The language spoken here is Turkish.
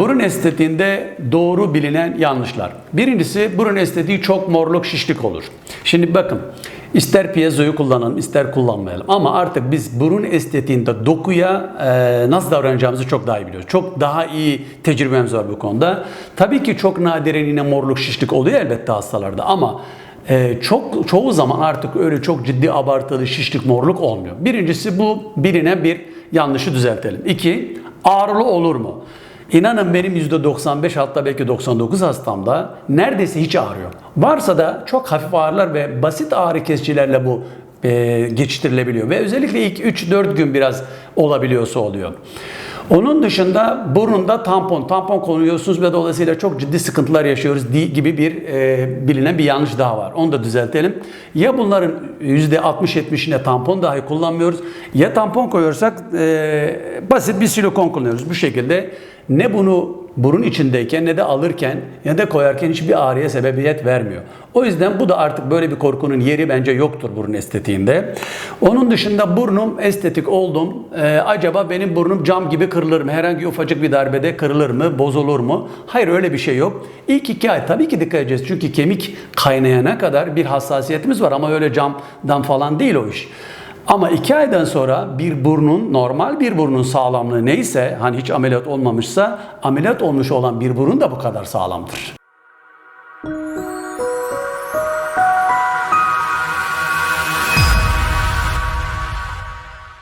Burun estetiğinde doğru bilinen yanlışlar. Birincisi burun estetiği çok morluk şişlik olur. Şimdi bakın ister piezoyu kullanalım ister kullanmayalım ama artık biz burun estetiğinde dokuya e, nasıl davranacağımızı çok daha iyi biliyoruz. Çok daha iyi tecrübemiz var bu konuda. Tabii ki çok nadiren yine morluk şişlik oluyor elbette hastalarda ama ee, çok çoğu zaman artık öyle çok ciddi abartılı şişlik morluk olmuyor. Birincisi bu birine bir yanlışı düzeltelim. İki, ağrılı olur mu? İnanın benim %95 hatta belki 99 hastamda neredeyse hiç ağrıyor. Varsa da çok hafif ağrılar ve basit ağrı kesicilerle bu e, geçiştirilebiliyor. Ve özellikle ilk 3-4 gün biraz olabiliyorsa oluyor. Onun dışında burnunda tampon, tampon konuyorsunuz ve dolayısıyla çok ciddi sıkıntılar yaşıyoruz gibi bir e, bilinen bir yanlış daha var. Onu da düzeltelim. Ya bunların %60-70'ine tampon dahi kullanmıyoruz ya tampon koyuyorsak e, basit bir silikon kullanıyoruz. Bu şekilde ne bunu burun içindeyken ne de alırken ya da koyarken hiçbir ağrıya sebebiyet vermiyor. O yüzden bu da artık böyle bir korkunun yeri bence yoktur burun estetiğinde. Onun dışında burnum estetik oldum. Ee, acaba benim burnum cam gibi kırılır mı? Herhangi ufacık bir darbede kırılır mı? Bozulur mu? Hayır öyle bir şey yok. İlk iki ay tabii ki dikkat edeceğiz. Çünkü kemik kaynayana kadar bir hassasiyetimiz var ama öyle camdan falan değil o iş. Ama iki aydan sonra bir burnun, normal bir burnun sağlamlığı neyse, hani hiç ameliyat olmamışsa, ameliyat olmuş olan bir burun da bu kadar sağlamdır.